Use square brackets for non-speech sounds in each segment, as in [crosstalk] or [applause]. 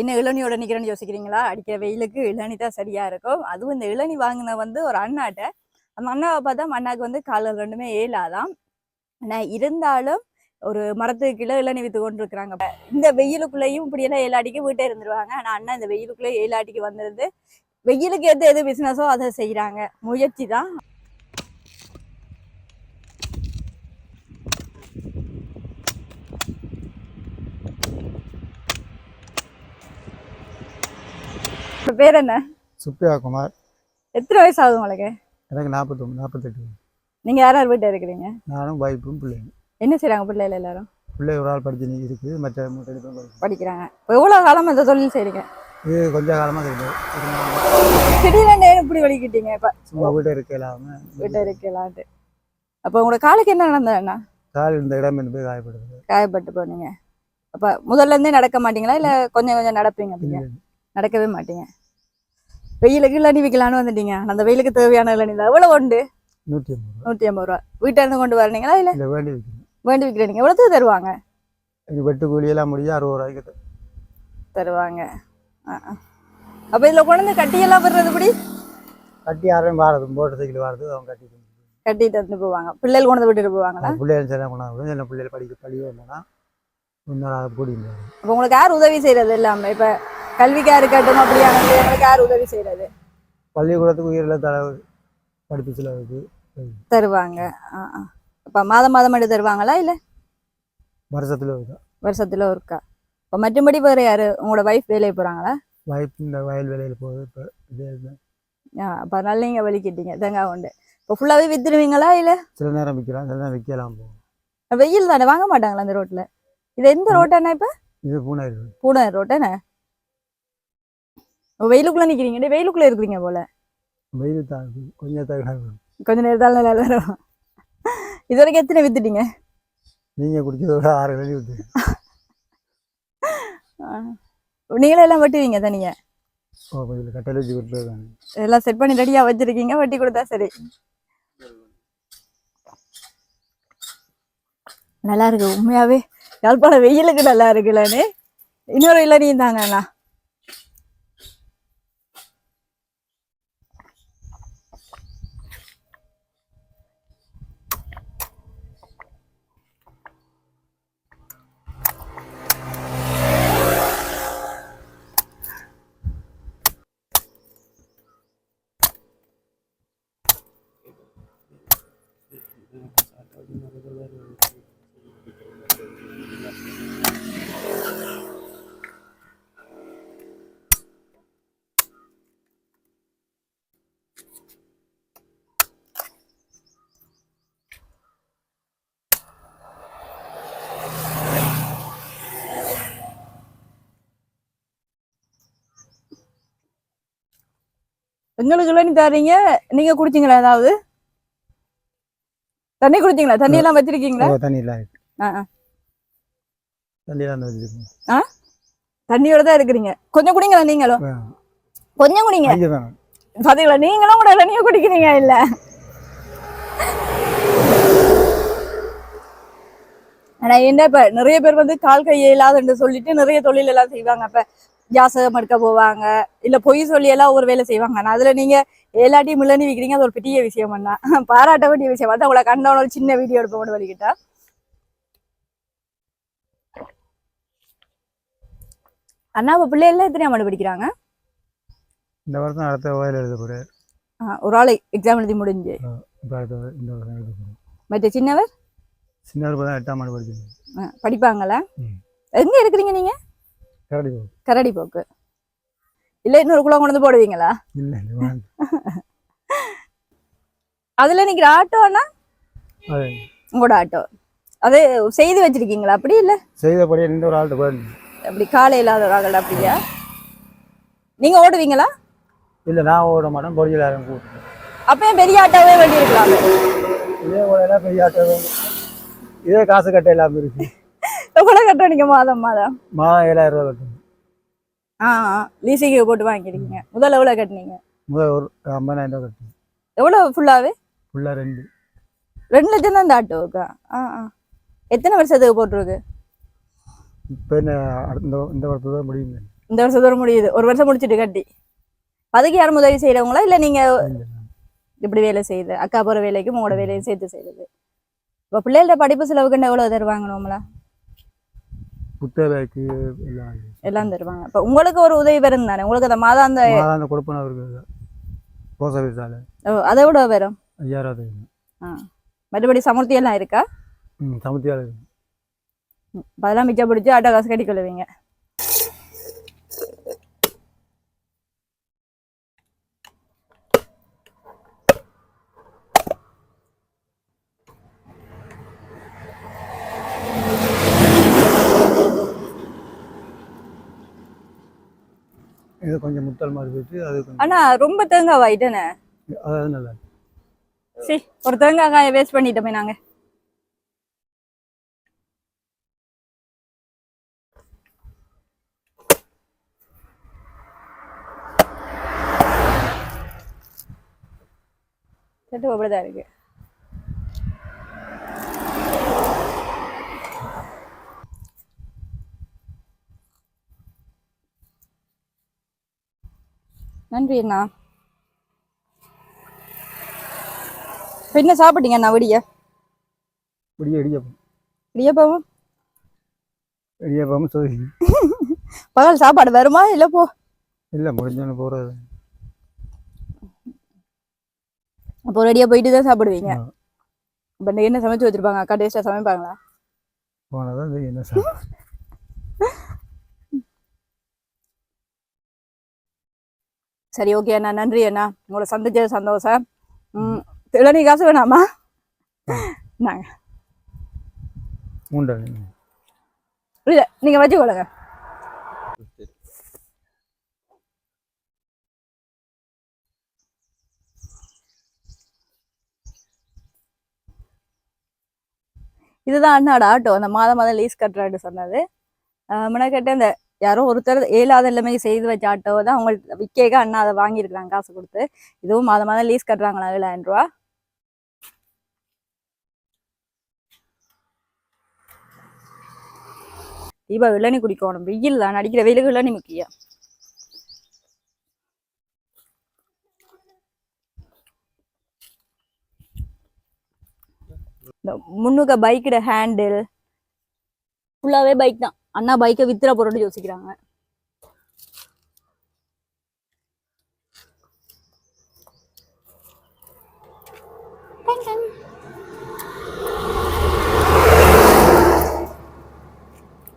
என்ன இளநியோட நிக்கிறேன்னு யோசிக்கிறீங்களா? அடிக்கிற வெயிலுக்கு இளநி தான் சரியா இருக்கும். அதுவும் இந்த இளநி வாங்கின வந்து ஒரு அண்ணாட்ட. அந்த அண்ணாவை பார்த்தா அண்ணாக்கு வந்து காலில் ரெண்டுமே ஏலாதான் ஆனா இருந்தாலும் ஒரு மரத்துக்கு கீழே இளநி வித்து கொண்டு இருக்கிறாங்க இந்த வெயிலுக்குள்ளேயும் இப்படியெல்லாம் ஏழாடிக்கு வீட்டே இருந்துருவாங்க. ஆனா அண்ணா இந்த வெயிலுக்குள்ளே ஏழாடிக்கு வந்துருந்து வெயிலுக்கு எது எது பிசினஸோ அதை செய்யறாங்க முயற்சி தான். பேர் என்ன? சுப்பியா குமார். எத்தனை வயசு ஆகுது உங்களுக்கு? எனக்கு நாற்பத்தொம்பது நாற்பத்தெட்டு. நீங்க யார் யார் வீட்டில் இருக்கிறீங்க? நானும் வைப்பும் பிள்ளைங்க என்ன செய்றாங்க பிள்ளைகள் எல்லாரும்? பிள்ளை ஒரு ஆள் படிச்சு நீ இருக்குது மற்ற படிக்கிறாங்க. இப்போ எவ்வளோ காலமா இந்த தொழில் செய்றீங்க? இது கொஞ்ச காலமாக இருக்குது திடீர்னு இப்படி வலிக்கிட்டீங்க இப்போ? சும்மா வீட்டை இருக்க இல்லாமல் வீட்டை இருக்கலான்ட்டு அப்போ உங்களோட காலுக்கு என்ன நடந்ததுண்ணா கால் இந்த இடம் போய் காயப்படுது காயப்பட்டு போனீங்க. அப்போ முதல்ல இருந்தே நடக்க மாட்டீங்களா? இல்லை கொஞ்சம் கொஞ்சம் நடப்பீங்க அப்படிங்க நடக்கவே மாட்டீங்க. வெயிலுக்கு இளநி விற்கலான்னு வந்துட்டீங்க. அந்த வெயிலுக்கு தேவையான இளநி எவ்வளோ உண்டு? நூற்றி ஐம்பது நூற்றி ஐம்பது ரூபா. வீட்டில் இருந்து கொண்டு வரீங்களா இல்லை வேண்டி வைக்கணும். வேண்டி விற்கிறீங்க எவ்வளோத்துக்கு தருவாங்க? வெட்டு கூலியெல்லாம் முடிஞ்சு அறுபது ரூபாய்க்கு. தருவாங்க. அப்போ இதில் கொண்டு கட்டியெல்லாம் விடுறது இப்படி கட்டி யாரும் வாரது மோட்டர் வாரது அவங்க கட்டி கட்டிட்டு வந்து போவாங்க. பிள்ளைகள் கொண்டு விட்டுட்டு போவாங்களா? பிள்ளைகள் சரியாக கொண்டாந்து சில பிள்ளைகள் படிக்க படிக்க இல்லைன்னா இன்னொரு கூட்டிட்டு அப்போ உங்களுக்கு யார் உதவி செய்யறது இல்லாம? இப்ப கல்விக்கா இருக்கட்டும் அப்படியான யார் உதவி செய்யறது? பள்ளிக்கூடத்துக்கு உயிரில் படிப்பு செலவுக்கு. தருவாங்க. அப்ப மாதம் மாதம் மட்டும் தருவாங்களா இல்ல? வருஷத்தில் வருஷத்துல ஒருக்கா. இப்ப மற்றபடி வேற யாரு? உங்களோட வைஃப் வேலைக்கு போறாங்களா? வாய்ப்பு இந்த வயல் வேலையில் போகுது இப்போ. ஆ, அப்ப அதனால நீங்க வலிக்கிட்டீங்க தேங்காய் உண்டு. இப்போ ஃபுல்லாவே வித்துருவீங்களா இல்ல? சில நேரம் விற்கலாம் சில நேரம் விற்கலாம் வெயில் தானே வாங்க மாட்டாங்களா அந்த ரோட்ல இது எந்த ரோட்டாண்ணா இப்ப? இது பூனை பூனை ரோட்டானே வெயிலுக்குள்ள நிக்கிறீங்க. வெயிலுக்குள்ள இருக்கிறீங்க போல. வெயில் தான் இருக்கு. கொஞ்சம் தகுந்த கொஞ்ச நேரத்தால நல்லா வரும் இது வரைக்கும் எத்தனை வித்துட்டீங்க? நீங்கள் குடிச்சதோட ஆறு வெளி விட்டு நீங்களே எல்லாம் வெட்டுவீங்க தனியா? ஓ இதில் கட்டளை வச்சு கொடுத்துருக்காங்க எல்லாம் செட் பண்ணி ரெடியா வச்சிருக்கீங்க வெட்டி கொடுத்தா சரி. நல்லா இருக்கு உண்மையாவே. யாழ்ப்பாணம் வெயிலுக்கு நல்லா இருக்குல்லன்னு இன்னொரு இளநியும் தாங்க எங்களுக்கு இளநி தர்றீங்க நீங்க குடிச்சீங்களா ஏதாவது? தண்ணி குடிச்சீங்களா? தண்ணி எல்லாம் வச்சிருக்கீங்களா? ஓ தண்ணியில் ஆ, ஆ. தண்ணியில் அந்த வச்சுருக்கோம் தண்ணியோட தான் இருக்கிறீங்க. கொஞ்சம் குடிங்களா நீங்களும். கொஞ்சம் குடிங்க. பாத்தீங்களா? நீங்களும் கூட இளநியும் குடிக்கிறீங்க இல்ல? ஆனா என்ன இப்ப நிறைய பேர் வந்து கால் கை இல்லாதுன்னு சொல்லிட்டு நிறைய தொழில் எல்லாம் செய்வாங்க. இப்ப ஜாசகம் எடுக்க போவாங்க. இல்ல பொய் சொல்லி எல்லாம் ஒரு வேலை செய்வாங்க. ஆனா அதுல நீங்க ஏலாட்டி மில்லனி விற்கிறீங்க அது ஒரு பெரிய விஷயம் பண்ணா [laughs] பாராட்ட வேண்டிய விஷயம். வந்து உங்களை கண்டவன ஒரு சின்ன வீடியோ எடுப்ப மட்டும் வலிக்கிட்டா. அண்ணா இப்ப பிள்ளைகள் எத்தனை ஆண்டு படிக்கிறாங்க? இந்த வருஷம் அடுத்த வயல் எழுத ஆ, ஒரு ஆள் எக்ஸாம் எழுதி முடிஞ்சு. இந்த வருஷம் எழுத போகிறேன் மற்ற சின்னவர்? சின்ன ஒரு தான் எட்டாம் ஆண்டு ஆ, படிப்பாங்களா. எங்க இருக்கிறீங்க நீங்க? கரடி போக்கு. இல்ல இன்னொரு குளம் கொண்டு வந்து போடுவீங்களா. அதுல நிக்கிற ஆட்டோனா உங்களோட ஆட்டோ அது செய்து வச்சிருக்கீங்களா அப்படி இல்ல? செய்தபடியே நின்று ஒரு ஆள்கிட்ட போயிடணும். அப்படி காலை இல்லாத ஒரு ஆள் அப்படியா? நீங்க ஓடுவீங்களா? இல்லை நான் ஓட மாட்டேன். பொடியில் யாரும் கூப்பிட்டு அப்ப ஏன் பெரிய ஆட்டோவே வேண்டி இருக்கலாம் இதே ஓடையெல்லாம் பெரிய ஆட்டோ இதே காசு கட்ட இல்லாமல் இருக்கு. எவ்வளவு கட்டுறீங்க மாதம் மாதம்? மாதம் ஏழாயிரம் ரூபா கட்டணும். ஆ லீசிக்கு போட்டு வாங்கிருக்கீங்க முதல்ல எவ்வளவு கட்டுனீங்க? முதல் ஒரு ஐம்பதாயிரம் ரூபா கட்டணும். எவ்வளவு ஃபுல்லாவே ஃபுல்லாக ரெண்டு. ரெண்டு லட்சம் தான் இந்த ஆட்டோவுக்கா ஆ ஆ. எத்தனை வருஷத்துக்கு போட்டிருக்கு? இப்போ என்ன இந்த இந்த வருஷம் தான் முடியும். இந்த வருஷத்தோட முடியுது. ஒரு வருஷம் முடிச்சிட்டு கட்டி. அதுக்கு யாரும் உதவி செய்யறவங்களா இல்ல நீங்க இப்படி வேலை செய்யுது? அக்கா போற வேலைக்கும் உங்களோட வேலையும் சேர்த்து செய்யுது. இப்போ பிள்ளைகளோட படிப்பு செலவுக்கு எவ்வளவு தருவாங்க நம்மளா? புத்தகைக்கு எல்லாம் எல்லாம் தருவாங்க. இப்போ உங்களுக்கு ஒரு உதவி வரும் தானே? உங்களுக்கு அந்த மாதாந்த மாதாந்த கொடுப்பன அவருக்கு போஸ்ட் ஆஃபீஸால் ஓ, அதை விட வரும்? ஐயாயிரம் ஆ. மறுபடி சமுர்த்தி எல்லாம் இருக்கா? ம் சமுத்தியால் ம், அப்ப அதெல்லாம் மிச்சம் பிடிச்சி ஆட்டோ காசு கட்டி கொள்ளுவீங்க. இது கொஞ்சம் முத்தல் மாதிரி போயிட்டு அது கொஞ்சம் ஆனா ரொம்ப தேங்காய் ஆயிட்டேனே அதாவது நல்லா சரி ஒரு தேங்காய் காயை வேஸ்ட் பண்ணிட்டோமே நாங்க. செட்டு அப்படிதான் இருக்கு. நன்றி அண்ணா. இப்ப என்ன சாப்பிட்டீங்க அண்ணா விடிய? விடிய இடியப்பம் இடியப்பம் சோசி பகல் சாப்பாடு வருமா இல்ல போ? இல்லை முடிஞ்சோன்னு போகிறது அப்போ ரெடியா போயிட்டு தான் சாப்பிடுவீங்க. இப்போ என்ன சமைச்சு வச்சிருப்பாங்க அக்கா டேஸ்டா சமைப்பாங்களா? போனதான் என்ன சார் [laughs] சரி ஓகே அண்ணா நன்றி அண்ணா. உங்களை சந்திச்சது சந்தோஷம். ம் இளநீ காசு வேணாமா? நாங்க. இல்ல நீங்க வச்சுக்கொள்ளுங்க இதுதான் அண்ணாட ஆட்டோ அந்த மாதம் மாதம் லீஸ் கட்டுறான்னு சொன்னது. முன்னக்கிட்ட இந்த யாரோ ஒருத்தர் ஏழாவது எல்லாமே செய்து வச்ச ஆட்டோ தான் அவங்களுக்கு விற்கேக்க அண்ணா அதை வாங்கியிருக்கிறாங்க காசு கொடுத்து. இதுவும் மாதம் மாதம் லீஸ் கட்டுறாங்களா ஏழாயிரம் ரூபா? தீபா இளநீ குடிக்கணும் வெயில் தான் அடிக்கிற வெயிலுக்கு இளநீ முக்கியம். இந்த முன்னுக்க பைக்கோட ஹேண்டில் ஃபுல்லாவே பைக் தான். அண்ணா பைக்கை வித்துற போறோம்னு யோசிக்கிறாங்க.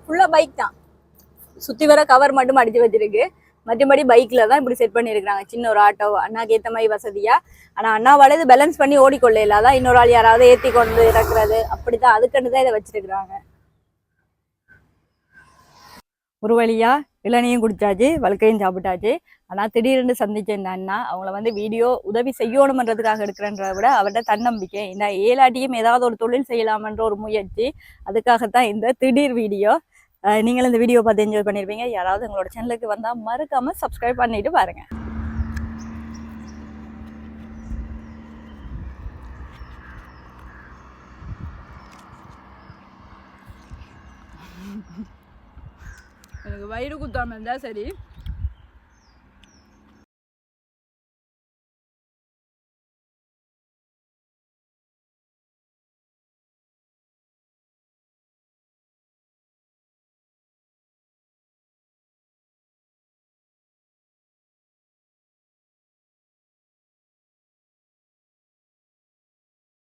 ஃபுல்லா பைக் தான். சுத்தி வர கவர் மட்டும் அடிச்சு வச்சிருக்கு. மற்றபடி பைக்ல தான் இப்படி செட் பண்ணியிருக்காங்க சின்ன ஒரு ஆட்டோ அண்ணாக்கு ஏத்த மாதிரி வசதியா. ஆனா அண்ணாவால இது பேலன்ஸ் பண்ணி ஓடிக்கொள்ள. இல்லாதான் இன்னொரு ஆள் யாராவது ஏத்தி கொண்டு இறக்குறது. அப்படிதான் அதுக்குன்னு தான் இதை வச்சிருக்கிறாங்க. ஒரு வழியாக இளநியும் குடிச்சாச்சு வழுக்கையும் சாப்பிட்டாச்சு. ஆனால் திடீர்னு சந்திச்ச அண்ணா அவங்கள வந்து வீடியோ உதவி செய்யணுமன்றதுக்காக எடுக்கிறன்றத விட அவர்கிட்ட தன்னம்பிக்கை. இந்த ஏலாட்டியும் ஏதாவது ஒரு தொழில் செய்யலாமன்ற ஒரு முயற்சி. அதுக்காகத்தான் இந்த திடீர் வீடியோ. நீங்களும் இந்த வீடியோ பார்த்து என்ஜாய் பண்ணிருப்பீங்க. யாராவது உங்களோட சேனலுக்கு வந்தால் மறக்காமல் சப்ஸ்கிரைப் பண்ணிட்டு பாருங்க. எனக்கு வயிறு குத்தாமல் இருந்தால் சரி.